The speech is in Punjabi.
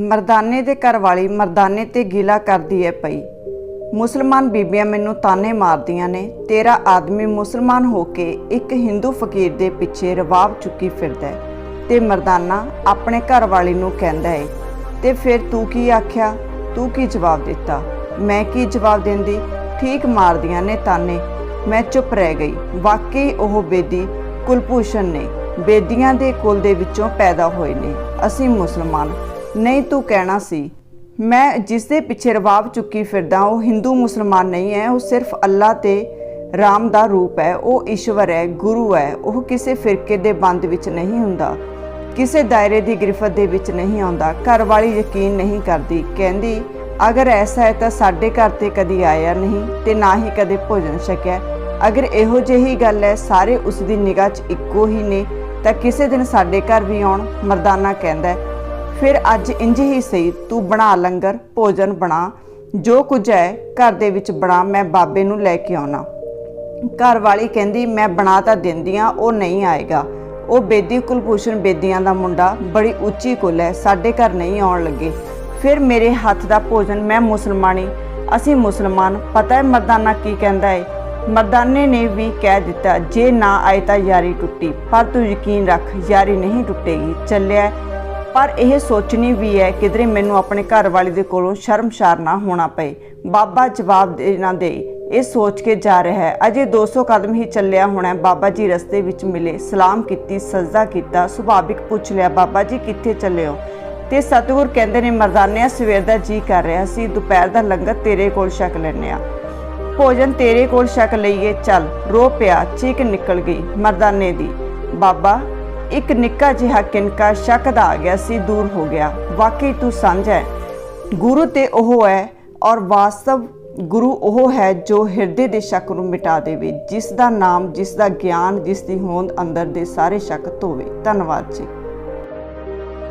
ਮਰਦਾਨੇ ਦੇ ਘਰ ਵਾਲੀ ਮਰਦਾਨੇ ਤੇ ਗੀਲਾ ਕਰਦੀ ਹੈ ਪਈ। ਮੁਸਲਮਾਨ ਬੀਬੀਆਂ ਮੈਨੂੰ ਤਾਨੇ ਮਾਰਦੀਆਂ ਨੇ। ਤੇਰਾ ਆਦਮੀ ਮੁਸਲਮਾਨ ਹੋ ਕੇ ਇੱਕ ਹਿੰਦੂ ਫਕੀਰ ਦੇ ਪਿੱਛੇ ਰਵਾਬ ਚੁੱਕੀ ਫਿਰਦਾ ਤੇ ਮਰਦਾਨਾ ਆਪਣੇ ਘਰ ਵਾਲੀ ਨੂੰ ਕਹਿੰਦਾ ਹੈ ਤੇ ਫਿਰ ਤੂੰ ਕੀ ਆਖਿਆ? ਤੂੰ ਕੀ ਜਵਾਬ ਦਿੱਤਾ? ਮੈਂ ਕੀ ਜਵਾਬ ਦਿੰਦੀ? ਠੀਕ ਮਾਰਦੀਆਂ ਨੇ ਤਾਨੇ। ਮੈਂ ਚੁੱਪ ਰਹਿ ਗਈ। ਵਾਕਈ ਉਹ ਬੇਦੀ ਕੁਲਭੂਸ਼ਣ ਨੇ। ਬੇਦੀਆਂ ਦੇ ਕੁਲ ਦੇ ਵਿੱਚੋਂ ਪੈਦਾ ਹੋਏ ਨੇ। ਅਸੀਂ ਮੁਸਲਮਾਨ ਨਹੀਂ ਤੂੰ ਕਹਿਣਾ ਸੀ। ਮੈਂ ਜਿਸ ਦੇ ਪਿੱਛੇ ਰਵਾਬ ਚੁੱਕੀ ਫਿਰਦਾ, ਉਹ ਹਿੰਦੂ ਮੁਸਲਮਾਨ ਨਹੀਂ ਹੈ, ਉਹ ਸਿਰਫ ਅੱਲਾ ਤੇ ਰਾਮ ਦਾ ਰੂਪ ਹੈ। ਉਹ ਈਸ਼ਵਰ ਹੈ, ਗੁਰੂ ਹੈ, ਉਹ ਕਿਸੇ ਫਿਰਕੇ ਦੇ ਬੰਦ ਵਿੱਚ ਨਹੀਂ ਹੁੰਦਾ, ਕਿਸੇ ਦਾਇਰੇ ਦੀ ਗ੍ਰਿਫਤ ਦੇ ਵਿੱਚ ਨਹੀਂ ਆਉਂਦਾ, ਘਰ ਵਾਲੀ ਯਕੀਨ ਨਹੀਂ ਕਰਦੀ, ਕਹਿੰਦੀ, ਅਗਰ ਐਸਾ ਹੈ ਤਾਂ ਸਾਡੇ ਘਰ ਤੇ ਕਦੀ ਆਇਆ ਨਹੀਂ, ਤੇ ਨਾ ਹੀ ਕਦੇ ਭੋਜਨ ਛਕਿਆ ਅਗਰ ਇਹੋ ਜਿਹੀ ਗੱਲ ਹੈ, ਸਾਰੇ ਉਸ ਦੀ ਨਿਗਾਹ 'ਚ ਇੱਕੋ ਹੀ ਨੇ, ਤਾਂ ਕਿਸੇ ਦਿਨ ਸਾਡੇ ਘਰ ਵੀ ਆਉਣ, ਮਰਦਾਨਾ ਕਹਿੰਦਾ ਫਿਰ ਅੱਜ ਇੰਜ ਹੀ ਸਹੀ, ਤੂੰ ਬਣਾ ਲੰਗਰ, ਭੋਜਨ ਬਣਾ, ਜੋ ਕੁਝ ਹੈ ਘਰ ਦੇ ਵਿੱਚ ਬਣਾ, ਮੈਂ ਬਾਬੇ ਨੂੰ ਲੈ ਕੇ ਆਉਣਾ। ਘਰ ਵਾਲੀ ਕਹਿੰਦੀ, ਮੈਂ ਬਣਾ ਤਾਂ ਦਿੰਦੀ ਆ ਉਹ ਨਹੀਂ ਆਏਗਾ। ਉਹ ਬੇਦੀ ਕੁਲਭੂਸ਼ਣ ਬੇਦੀਆਂ ਦਾ ਮੁੰਡਾ, ਬੜੀ ਉੱਚੀ ਕੁਲ ਹੈ, ਸਾਡੇ ਘਰ ਨਹੀਂ ਆਉਣ ਲੱਗੇ। ਫਿਰ ਮੇਰੇ ਹੱਥ ਦਾ ਭੋਜਨ, ਮੈਂ ਮੁਸਲਮਾਨੀ, ਅਸੀਂ ਮੁਸਲਮਾਨ, ਪਤਾ ਹੈ ਮਰਦਾਨਾ ਕੀ ਕਹਿੰਦਾ ਹੈ ਮਰਦਾਨੇ ਨੇ ਵੀ ਕਹਿ ਦਿੱਤਾ, ਜੇ ਨਾ ਆਏ ਤਾਂ ਯਾਰੀ ਟੁੱਟੀ, ਪਰ ਤੂੰ ਯਕੀਨ ਰੱਖ, ਯਾਰੀ ਨਹੀਂ ਟੁੱਟੇਗੀ, ਚੱਲਿਆ ਪਰ ਇਹ ਸੋਚਣੀ ਵੀ ਹੈ ਕਿਧਰੇ ਮੈਨੂੰ ਆਪਣੇ ਘਰ ਵਾਲੇ ਦੇ ਕੋਲੋਂ ਸ਼ਰਮਸ਼ਾਰ ਨਾ ਹੋਣਾ ਪਏ। ਬਾਬਾ ਜਵਾਬ ਦੇ ਨਾ ਦੇ। ਇਹ ਸੋਚ ਕੇ ਜਾ ਰਿਹਾ ਹੈ। ਅਜੇ 200 ਕਦਮ ਹੀ ਚੱਲਿਆ ਹੋਣਾ ਬਾਬਾ ਜੀ ਰਸਤੇ ਵਿੱਚ ਮਿਲੇ, ਸਲਾਮ ਕੀਤੀ, ਸਜਦਾ ਕੀਤਾ, ਸੁਭਾਵਿਕ ਪੁੱਛ ਲਿਆ, ਬਾਬਾ ਜੀ, ਕਿੱਥੇ ਚੱਲੇ ਹੋ? ਤੇ ਸਤਿਗੁਰ ਕਹਿੰਦੇ ਨੇ, ਮਰਦਾਨਿਆ ਸਵੇਰ ਦਾ ਜੀ ਕਰ ਰਿਹਾ ਸੀ। ਦੁਪਹਿਰ ਦਾ ਲੰਗਰ ਤੇਰੇ ਕੋਲ ਛਕ ਲੈਨੇ ਆ ਭੋਜਨ ਤੇਰੇ ਕੋਲ ਛਕ ਲਈਏ, ਚੱਲ, ਰੋ ਪਿਆ, ਚੀਕ ਨਿਕਲ ਗਈ ਮਰਦਾਨੇ ਦੀ। ਬਾਬਾ ਇੱਕ ਨਿੱਕਾ ਜਿਹਾ ਕਿਨਕਾ ਸ਼ੱਕ ਦਾ ਆ ਗਿਆ ਸੀ, ਦੂਰ ਹੋ ਗਿਆ। ਵਾਕਈ ਤੂੰ ਸਾਂਝ ਹੈ ਗੁਰੂ ਤੇ ਉਹ ਹੈ ਔਰ ਵਾਸਤਵ ਗੁਰੂ ਉਹ ਹੈ ਜੋ ਹਿਰਦੇ ਦੇ ਸ਼ੱਕ ਨੂੰ ਮਿਟਾ ਦੇਵੇ ਜਿਸ ਦਾ ਨਾਮ ਜਿਸ ਦਾ ਗਿਆਨ ਜਿਸ ਦੀ ਹੋਂਦ ਅੰਦਰ ਦੇ ਸਾਰੇ ਸ਼ੱਕ ਧੋਵੇ। ਧੰਨਵਾਦ ਜੀ।